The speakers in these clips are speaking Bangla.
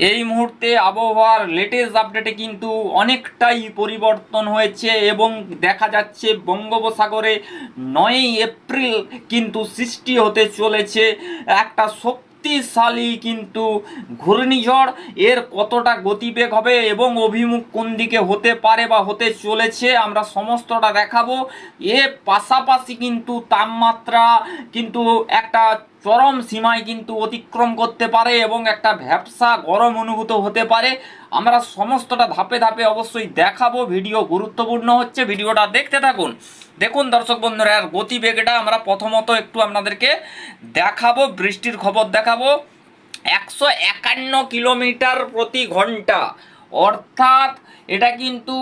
এই মুহূর্তে আবহাওয়ার লেটেস্ট আপডেটে কিন্তু অনেকটাই পরিবর্তন হয়েছে এবং দেখা যাচ্ছে বঙ্গোপসাগরে নয়ই এপ্রিল কিন্তু সৃষ্টি হতে চলেছে। একটা শক্তিশালী কিন্তু ঘূর্ণিঝড়, এর কতটা গতিবেগ হবে এবং অভিমুখ কোন দিকে হতে পারে বা হতে চলেছে আমরা সমস্তটা দেখাবো। এর পাশাপাশি কিন্তু তাপমাত্রা কিন্তু একটা চরম সীমায় কিন্তু অতিক্রম করতে পারে এবং একটা ভ্যাপসা গরম অনুভূত হতে পারে। আমরা সমস্তটা ধাপে ধাপে অবশ্যই দেখাবো। ভিডিও গুরুত্বপূর্ণ হচ্ছে। ভিডিওটা দেখতে থাকুন। দেখুন দর্শক বন্ধুরা আর গতিবেগটা আমরা প্রথমত একটু আপনাদেরকে দেখাবো, বৃষ্টির খবর দেখাবো। একশো একান্ন কিলোমিটার প্রতি ঘণ্টা। অর্থাৎ এটা কিন্তু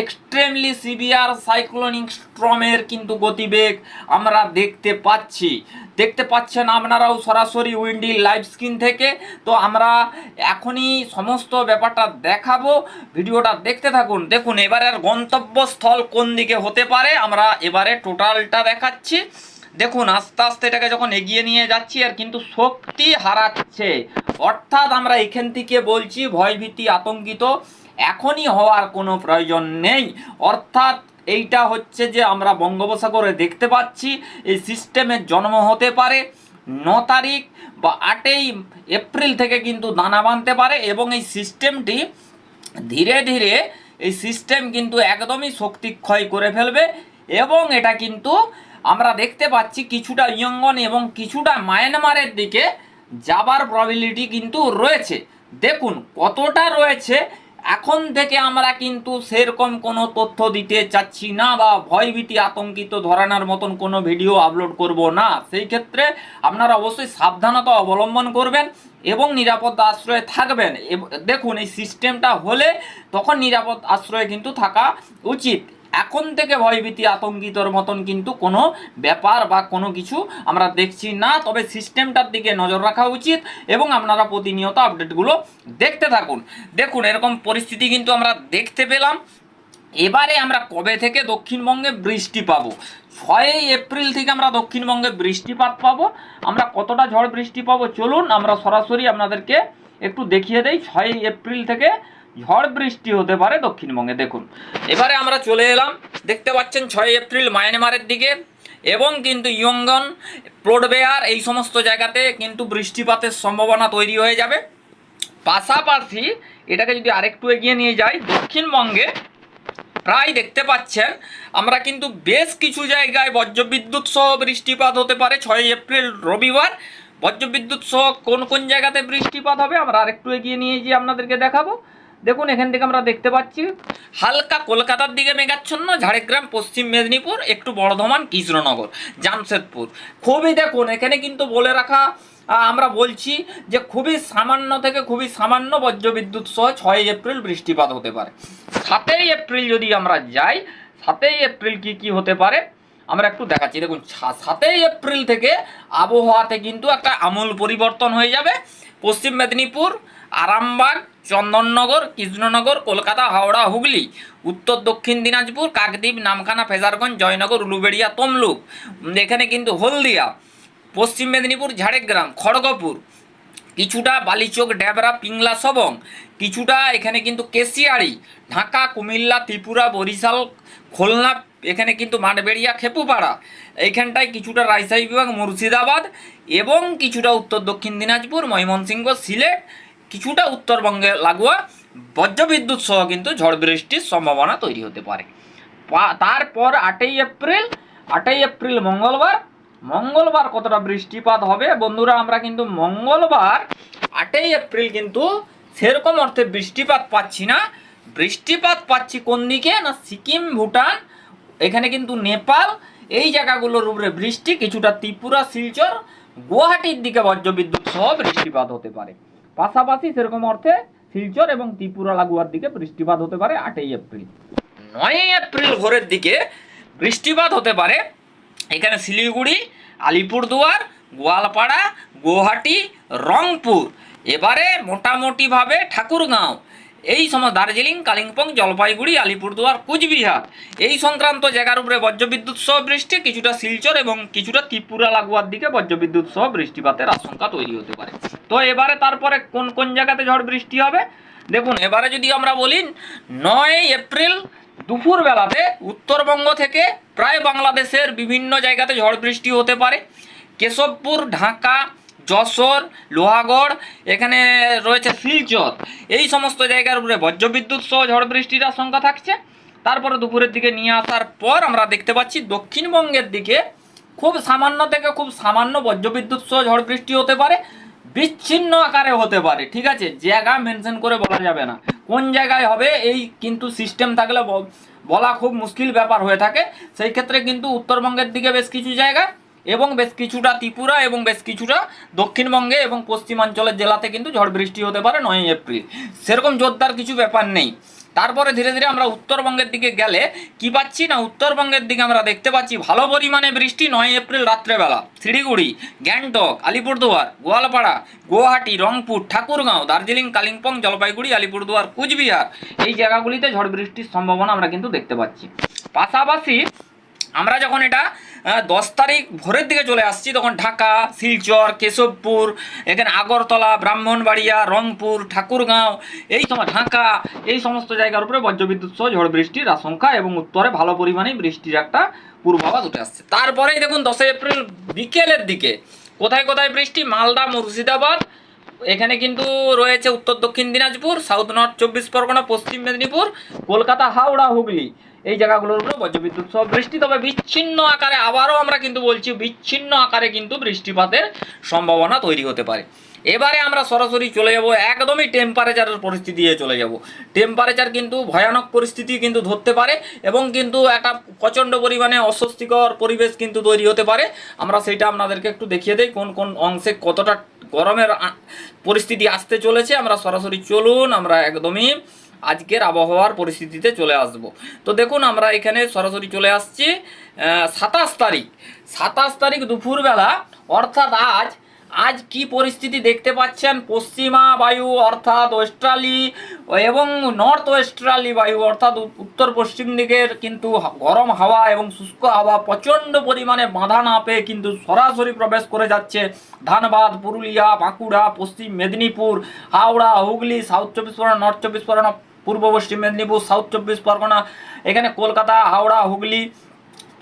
এক্সট্রিমলি সিভিয়ার সাইক্লোনিক স্ট্রমের কিন্তু গতিবেগ আমরা দেখতে পাচ্ছি। দেখতে পাচ্ছেন আপনারাও সরাসরি উইন্ডি লাইভ স্ক্রিন থেকে। তো আমরা এখনই সমস্ত ব্যাপারটা দেখাবো। ভিডিওটা দেখতে থাকুন। দেখুন, এবারের গন্তব্যস্থল কোন দিকে হতে পারে? আমরা এবারে টোটালটা দেখাচ্ছি। দেখুন, আস্তে আস্তে এটাকে যখন এগিয়ে নিয়ে যাচ্ছি আর কিন্তু শক্তি হারাচ্ছে। অর্থাৎ আমরা এখান থেকে বলছি, ভয়ভীতি আতঙ্কিত। এখনই হওয়ার কোনো প্রয়োজন নেই। অর্থাৎ এইটা হচ্ছে যে আমরা বঙ্গোপসাগরে দেখতে পাচ্ছি, এই সিস্টেমের জন্ম হতে পারে ন তারিখ বা আটই এপ্রিল থেকে কিন্তু দানা বাঁধতে পারে এবং এই সিস্টেমটি ধীরে ধীরে এই সিস্টেম কিন্তু একদমই শক্তি ক্ষয় করে ফেলবে এবং এটা কিন্তু আমরা দেখতে পাচ্ছি কিছুটা ইয়ঙ্গন এবং কিছুটা মায়ানমারের দিকে যাবার প্রবিলিটি কিন্তু রয়েছে। দেখুন কতটা রয়েছে এখন থেকে আমরা কিন্তু সেরকম কোনো তথ্য দিতে চাচ্ছি না বা ভয়ভীতি আতঙ্কিত ধরানোর মতন কোনো ভিডিও আপলোড করব না। সেই ক্ষেত্রে আপনারা অবশ্যই সাবধানতা অবলম্বন করবেন এবং নিরাপদ আশ্রয়ে থাকবেন। দেখুন, এই সিস্টেমটা হলে তখন নিরাপদ আশ্রয়ে কিন্তু থাকা উচিত। এখন থেকে ভয়ভীতি আতঙ্কিতর মতন কিন্তু কোনো ব্যাপার বা কোনো কিছু আমরা দেখছি না। তবে সিস্টেমটার দিকে নজর রাখা উচিত এবং আপনারা প্রতিনিয়ত আপডেটগুলো দেখতে থাকুন। দেখুন, এরকম পরিস্থিতি কিন্তু আমরা দেখতে পেলাম। এবারে আমরা কবে থেকে দক্ষিণবঙ্গে বৃষ্টি পাবো? ছয়ই এপ্রিল থেকে আমরা দক্ষিণবঙ্গে বৃষ্টিপাত পাবো। আমরা কতটা ঝড় বৃষ্টি পাবো? চলুন আমরা সরাসরি আপনাদেরকে একটু দেখিয়ে দেই। ছয়ই এপ্রিল থেকে ঝড় বৃষ্টি হতে পারে দক্ষিণবঙ্গে। দেখুন, এবারে আমরা চলে এলাম। দেখতে পাচ্ছেন ছয় এপ্রিল মায়ানমারের দিকে এবং কিন্তু ইয়ঙ্গন প্লোডবেয়ার এই সমস্ত জায়গাতে কিন্তু বৃষ্টিপাতের সম্ভাবনা তৈরি হয়ে যাবে। পাশাপাশি এটাকে যদি আরেকটু এগিয়ে নিয়ে যাই, দক্ষিণবঙ্গে প্রায় দেখতে পাচ্ছেন, আমরা কিন্তু বেশ কিছু জায়গায় বজ্রবিদ্যুৎ সহ বৃষ্টিপাত হতে পারে। ছয় এপ্রিল রবিবার বজ্রবিদ্যুৎ সহ কোন কোন জায়গাতে বৃষ্টিপাত হবে আমরা আরেকটু এগিয়ে নিয়ে গিয়ে আপনাদেরকে দেখাবো। দেখুন, এখান থেকে আমরা দেখতে পাচ্ছি, হালকা কলকাতার দিকে মেঘাচ্ছন্ন, ঝাড়গ্রাম, পশ্চিম মেদিনীপুর, একটু বর্ধমান, কৃষ্ণনগর, জামশেদপুর। খুবই দেখুন, এখানে কিন্তু বলে রাখা আমরা বলছি যে খুবই সামান্য থেকে খুবই সামান্য বজ্রবিদ্যুৎ সহ ছয় এপ্রিল বৃষ্টিপাত হতে পারে। সাতই এপ্রিল যদি আমরা যাই, সাতই এপ্রিল কি কি হতে পারে? আমরা একটু দেখাচ্ছি। দেখুন সাতই এপ্রিল থেকে আবহাওয়াতে কিন্তু একটা আমূল পরিবর্তন হয়ে যাবে। পশ্চিম মেদিনীপুর আরামবাগ, চন্দননগর, কৃষ্ণনগর, কলকাতা, হাওড়া, হুগলি, উত্তর, দক্ষিণ দিনাজপুর, কাকদ্বীপ, নামখানা, ফেজারগঞ্জ, জয়নগর, উলুবেড়িয়া, তমলুক। এখানে কিন্তু হলদিয়া, পশ্চিম মেদিনীপুর, ঝাড়গ্রাম, খড়গপুর, কিছুটা বালিচোক, ড্যাবরা, পিংলা, সবং, কিছুটা এখানে কিন্তু কেশিয়াড়ি ঢাকা, কুমিল্লা, ত্রিপুরা, বরিশাল, খুলনা, এখানে কিন্তু মাঠবেড়িয়া, খেপুপাড়া। এইখানটায় কিছুটা রাজশাহী বিভাগ, মুর্শিদাবাদ এবং কিছুটা উত্তর, দক্ষিণ দিনাজপুর, ময়মনসিংহ, সিলেট কিছুটা উত্তরবঙ্গে লাগোয়া বজ্রবিদ্যুৎ সহ কিন্তু ঝড় বৃষ্টির সম্ভাবনা তৈরি হতে পারে। তারপর আটই এপ্রিল আটই এপ্রিল মঙ্গলবার মঙ্গলবার কতটা বৃষ্টিপাত হবে? বন্ধুরা, আমরা কিন্তু মঙ্গলবার আটই এপ্রিল কিন্তু সেরকম অর্থে বৃষ্টিপাত পাচ্ছি না। বৃষ্টিপাত পাচ্ছি কোন দিকে? না সিকিম, ভুটান, এখানে কিন্তু নেপাল, এই জায়গাগুলোর উপরে বৃষ্টি, কিছুটা ত্রিপুরা, শিলচর, গুয়াহাটির দিকে বজ্রবিদ্যুৎ সহ বৃষ্টিপাত হতে পারে। পাশাপাশি সেরকম অর্থে শিলচর এবং ত্রিপুরা লাগোয়ার দিকে বৃষ্টিপাত হতে পারে আটই এপ্রিল। নয়ই এপ্রিল ভোরের দিকে বৃষ্টিপাত হতে পারে। এখানে শিলিগুড়ি, আলিপুরদুয়ার, গোয়ালপাড়া গুয়াহাটি রংপুর। এবারে মোটামুটিভাবে ঠাকুরগাঁও। এই সময় দার্জিলিং, কালিম্পং, জলপাইগুড়ি, আলিপুরদুয়ার, কুচবিহার। এই সংক্রান্ত জায়গার উপরে বজ্রবিদ্যুৎ সহ বৃষ্টি, কিছুটা শিলচর এবং কিছুটা ত্রিপুরা লাগোয়ার দিকে বজ্রবিদ্যুৎ সহ বৃষ্টিপাতের আশঙ্কা তৈরি হতে পারে। তো এবারে তারপরে কোন কোন জায়গাতে ঝড় বৃষ্টি হবে? দেখুন, এবারে যদি আমরা বলি, নয় এপ্রিল দুপুর বেলাতে উত্তরবঙ্গ থেকে প্রায় বাংলাদেশের বিভিন্ন জায়গাতে ঝড় বৃষ্টি হতে পারে। কেশবপুর, ঢাকা যশোর, লোহাগড়, এখানে রয়েছে শিলচর। এই সমস্ত জায়গার উপরে বজ্রবিদ্যুৎ সহ ঝড় বৃষ্টির আশঙ্কা থাকছে। তারপরে দুপুরের দিকে নিয়ে আসার পর আমরা দেখতে পাচ্ছি দক্ষিণবঙ্গের দিকে খুব সামান্য থেকে খুব সামান্য বজ্রবিদ্যুৎ সহ ঝড় বৃষ্টি হতে পারে। বিচ্ছিন্ন আকারে হতে পারে, ঠিক আছে? জায়গা মেনশন করে বলা যাবে না। কোন জায়গায় হবে, এই কিন্তু সিস্টেম থাকলে বলা খুব মুশকিল ব্যাপার হয়ে থাকে। সেই ক্ষেত্রে কিন্তু উত্তরবঙ্গের দিকে বেশ কিছু জায়গা এবং বেশ কিছুটা ত্রিপুরা এবং বেশ কিছুটা দক্ষিণবঙ্গে এবং পশ্চিমাঞ্চলের জেলাতে কিন্তু ঝড় বৃষ্টি হতে পারে নয় এপ্রিল। সেরকম জোরদার কিছু ব্যাপার নেই। তারপরে ধীরে ধীরে আমরা উত্তরবঙ্গের দিকে গেলে কি পাচ্ছি না? উত্তরবঙ্গের দিকে আমরা দেখতে পাচ্ছি ভালো পরিমাণে বৃষ্টি নয় এপ্রিল রাত্রেবেলা। শিলিগুড়ি, গ্যাংটক, আলিপুরদুয়ার, গোয়ালপাড়া, গুয়াহাটি, রংপুর, ঠাকুরগাঁও, দার্জিলিং, কালিম্পং, জলপাইগুড়ি, আলিপুরদুয়ার, কুচবিহার এই জায়গাগুলিতে ঝড় বৃষ্টির সম্ভাবনা আমরা কিন্তু দেখতে পাচ্ছি। পাশাপাশি আমরা যখন এটা দশ তারিখ ভোরের দিকে চলে আসছি, তখন ঢাকা, শিলচর, কেশবপুর, এখানে আগরতলা, ব্রাহ্মণবাড়িয়া, রংপুর, ঠাকুরগাঁও, এই সময় ঢাকা, এই সমস্ত জায়গার উপরে বজ্রবিদ্যুৎ সহ ঝড় বৃষ্টির আশঙ্কা এবং উত্তরে ভালো পরিমাণে বৃষ্টির একটা পূর্বাভাস উঠে আসছে। তারপরেই দেখুন দশই এপ্রিল বিকেলের দিকে কোথায় কোথায় বৃষ্টি? মালদা, মুর্শিদাবাদ এখানে কিন্তু রয়েছে উত্তর, দক্ষিণ দিনাজপুর সাউথ নর্থ চব্বিশ পরগনা, পশ্চিম মেদিনীপুর, কলকাতা, হাওড়া, হুগলি। এই জায়গাগুলোর উপরে বজ্রবিদ্যুৎ সহ বৃষ্টি। তবে বিচ্ছিন্ন আকারে আবারও আমরা কিন্তু বলছি, বিচ্ছিন্ন আকারে কিন্তু বৃষ্টিপাতের সম্ভাবনা তৈরি হতে পারে। এবারে আমরা সরাসরি চলে যাব, একদমই টেম্পারেচারের পরিস্থিতি চলে যাব। টেম্পারেচার কিন্তু ভয়ানক পরিস্থিতি কিন্তু ধরতে পারে এবং কিন্তু একটা প্রচণ্ড পরিমাণে অস্বস্তিকর পরিবেশ কিন্তু তৈরি হতে পারে। আমরা সেটা আপনাদেরকে একটু দেখিয়ে দিই, কোন কোন অংশে কতটা গরমের পরিস্থিতি আসতে চলেছে। আমরা সরাসরি চলুন, আমরা একদমই আজকের আবহাওয়ার পরিস্থিতিতে চলে আসব। তো দেখুন, আমরা এখানে সরাসরি চলে আসছি সাতাশ তারিখ। সাতাশ তারিখ দুপুরবেলা, অর্থাৎ আজ আজ কি পরিস্থিতি দেখতে পাচ্ছেন? পশ্চিমা বায়ু, অর্থাৎ ওয়েস্ট্রালি এবং নর্থ ওয়েস্ট্রালি বায়ু, অর্থাৎ উত্তর পশ্চিম দিকের কিন্তু গরম হাওয়া এবং শুষ্ক হাওয়া প্রচণ্ড পরিমাণে বাধা না পেয়ে কিন্তু সরাসরি প্রবেশ করে যাচ্ছে ধানবাদ, পুরুলিয়া, বাঁকুড়া, পশ্চিম মেদিনীপুর, হাওড়া, হুগলি, সাউথ চব্বিশ পরগনা, নর্থ চব্বিশ পরগনা, পূর্ব পশ্চিম মেদিনীপুর, সাউথ চব্বিশ পরগনা, এখানে কলকাতা, হাওড়া, হুগলি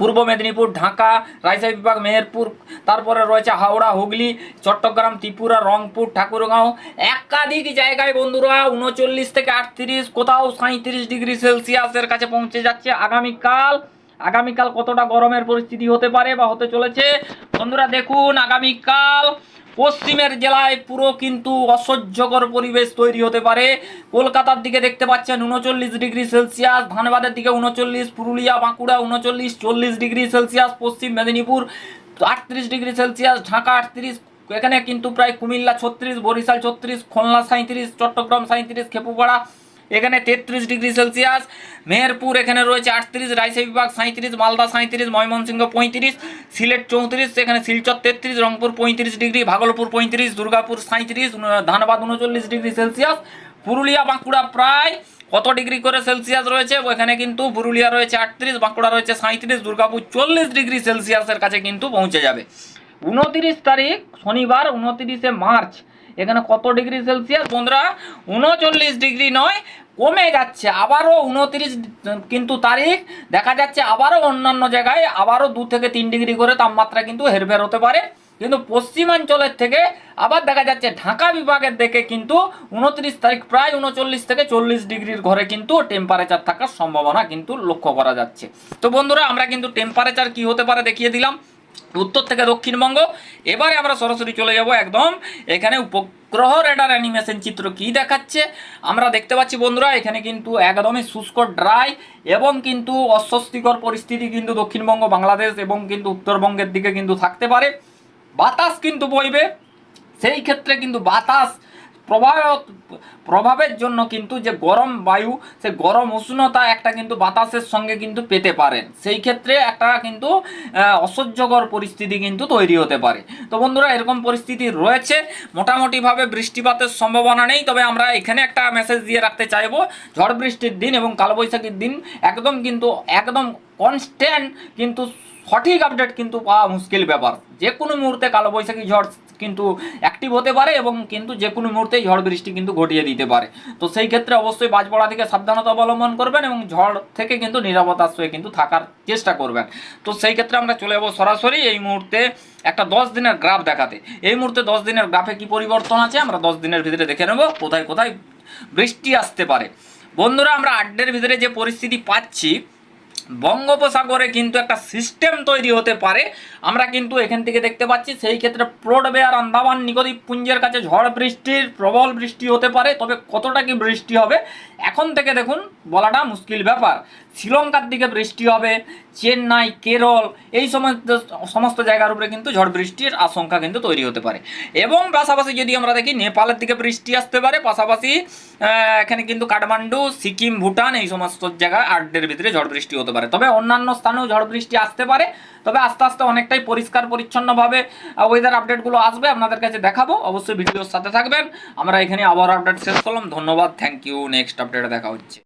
পূর্ব মেদিনীপুর, ঢাকা, রাজশাহী বিভাগ, মেহেরপুর, তারপরে রয়েছে হাওড়া, হুগলি, চট্টগ্রাম, ত্রিপুরা, রংপুর, ঠাকুরগাঁও। একাধিক জায়গায় বন্ধুরা উনচল্লিশ থেকে আটত্রিশ, কোথাও সাঁত্রিশ ডিগ্রি সেলসিয়াসের কাছে পৌঁছে যাচ্ছে আগামীকাল। আগামীকাল কতটা গরমের পরিস্থিতি হতে পারে বা হতে চলেছে? বন্ধুরা দেখুন, আগামীকাল পশ্চিমের জেলায় পুরো কিন্তু অসহ্যকর পরিবেশ তৈরি হতে পারে। কলকাতার দিকে দেখতে পাচ্ছেন উনচল্লিশ ডিগ্রি সেলসিয়াস, ধানবাদের দিকে উনচল্লিশ, পুরুলিয়া, বাঁকুড়া উনচল্লিশ, চল্লিশ ডিগ্রি সেলসিয়াস, পশ্চিম মেদিনীপুর আটত্রিশ ডিগ্রি সেলসিয়াস, ঢাকা আটত্রিশ, এখানে কিন্তু প্রায় কুমিল্লা ছত্রিশ, বরিশাল ছত্রিশ, খুলনা সাঁত্রিশ চট্টগ্রাম সাঁত্রিশ খেপুপাড়া এখানে তেত্রিশ ডিগ্রি সেলসিয়াস, মেহেরপুর এখানে রয়েছে আটত্রিশ রাজশাহী বিভাগ সাঁত্রিশ মালদা সাঁত্রিশ ময়মনসিংহ পঁয়ত্রিশ, সিলেট চৌত্রিশ, এখানে শিলচর তেত্রিশ, রংপুর পঁয়ত্রিশ ডিগ্রি, ভাগলপুর পঁয়ত্রিশ, দুর্গাপুর সাঁত্রিশ ধানবাদ উনচল্লিশ ডিগ্রি সেলসিয়াস, পুরুলিয়া, বাঁকুড়া প্রায় কত ডিগ্রি করে সেলসিয়াস রয়েছে? ওখানে কিন্তু পুরুলিয়া রয়েছে আটত্রিশ, বাঁকুড়া রয়েছে সাঁত্রিশ দুর্গাপুর চল্লিশ ডিগ্রি সেলসিয়াসের কাছে কিন্তু পৌঁছে যাবে। উনতিরিশ তারিখ শনিবার, উনতিরিশে মার্চ এখানে কত ডিগ্রি সেলসিয়াস? বন্ধুরা, উনচল্লিশ ডিগ্রি নয়, কমে যাচ্ছে। আবারও উনতিরিশ, কিন্তু তারিখ দেখা যাচ্ছে আবারও অন্যান্য জায়গায় আবারও দু থেকে তিন ডিগ্রি করে তাপমাত্রা কিন্তু হেরফের হতে পারে। কিন্তু পশ্চিমাঞ্চলের থেকে আবার দেখা যাচ্ছে ঢাকা বিভাগের দিকে কিন্তু উনত্রিশ তারিখ, প্রায় উনচল্লিশ থেকে চল্লিশ ডিগ্রির ঘরে কিন্তু টেম্পারেচার থাকার সম্ভাবনা কিন্তু লক্ষ্য করা যাচ্ছে। তো বন্ধুরা, আমরা কিন্তু টেম্পারেচার কি হতে পারে দেখিয়ে দিলাম। উত্তর থেকে দক্ষিণবঙ্গ। এবারে আমরা সরাসরি চলে যাব একদম। এখানে উপগ্রহ রেডার অ্যানিমেশন চিত্র কি দেখাচ্ছে? আমরা দেখতে পাচ্ছি বন্ধুরা, এখানে কিন্তু একদমই শুষ্ক ড্রাই এবং কিন্তু অস্বস্তিকর পরিস্থিতি কিন্তু দক্ষিণবঙ্গ, বাংলাদেশ এবং কিন্তু উত্তরবঙ্গের দিকে কিন্তু থাকতে পারে। বাতাস কিন্তু বইবে। সেই ক্ষেত্রে কিন্তু বাতাস প্রভাব প্রভাবের জন্য কিন্তু যে গরম বায়ু, সে গরম উষ্ণতা একটা কিন্তু বাতাসের সঙ্গে কিন্তু পেতে পারেন সেই ক্ষেত্রে একটা কিন্তু অসহ্যকর পরিস্থিতি কিন্তু তৈরি হতে পারে। তো বন্ধুরা, এরকম পরিস্থিতি রয়েছে। মোটামুটিভাবে বৃষ্টিপাতের সম্ভাবনা নেই, তবে আমরা এখানে একটা মেসেজ দিয়ে রাখতে চাইব। ঝড় বৃষ্টির দিন এবং কালবৈশাখীর দিন একদম কিন্তু, একদম কনস্ট্যান্ট কিন্তু সঠিক আপডেট কিন্তু পাওয়া মুশকিল ব্যাপার। যে কোনো মুহূর্তে কালবৈশাখী ঝড় কিন্তু অ্যাক্টিভ হতে পারে এবং কিন্তু যে কোনো মুহূর্তেই ঝড় বৃষ্টি কিন্তু ঘটিয়ে দিতে পারে। তো সেই ক্ষেত্রে অবশ্যই বাজপড়া থেকে সাবধানতা অবলম্বন করবেন এবং ঝড় থেকে কিন্তু নিরাপদ আশ্রয়ে কিন্তু থাকার চেষ্টা করবেন। তো সেই ক্ষেত্রে আমরা চলে যাব সরাসরি এই মুহূর্তে একটা দশ দিনের গ্রাফ দেখাতে। এই মুহূর্তে দশ দিনের গ্রাফে কি পরিবর্তন আছে? আমরা দশ দিনের ভিতরে দেখে নেব কোথায় কোথায় বৃষ্টি আসতে পারে। বন্ধুরা, আমরা আড্ডের ভিতরে যে পরিস্থিতি পাচ্ছি বঙ্গোপসাগরে কিন্তু একটা সিস্টেম তৈরি হতে পারে। আমরা কিন্তু এখান থেকে দেখতে পাচ্ছি, সেই ক্ষেত্রে প্রোডবে আর আন্দামান নিকোদ্বীপ পুঞ্জের কাছে ঝড় বৃষ্টির, প্রবল বৃষ্টি হতে পারে, তবে কতটা কি বৃষ্টি হবে, এখন থেকে দেখুন, বলাটা মুশকিল ব্যাপার। শ্রীলঙ্কার দিকে বৃষ্টি হবে, চেন্নাই, কেরল, এই সমস্ত সমস্ত জায়গার উপরে কিন্তু ঝড় বৃষ্টির আশঙ্কা কিন্তু তৈরি হতে পারে। এবং পাশাপাশি যদি আমরা দেখি, নেপালের দিকে বৃষ্টি আসতে পারে, পাশাপাশি এখানে কিন্তু কাঠমান্ডু, সিকিম, ভুটান, এই সমস্ত জায়গায় আড্ডের ভিতরে ঝড় বৃষ্টি হতে পারে। তবে অন্যান্য স্থানেও ঝড় বৃষ্টি আসতে পারে, তবে আস্তে আস্তে অনেকটাই পরিষ্কার, পরিচ্ছন্নভাবে ওয়েদার আপডেটগুলো আসবে, আপনাদের কাছে দেখাবো। অবশ্যই ভিডিওর সাথে থাকবেন। আমরা এখানে আবার আপডেট শেষ করলাম। ধন্যবাদ। থ্যাংক ইউ নেক্সট আপডেটে দেখা হচ্ছে।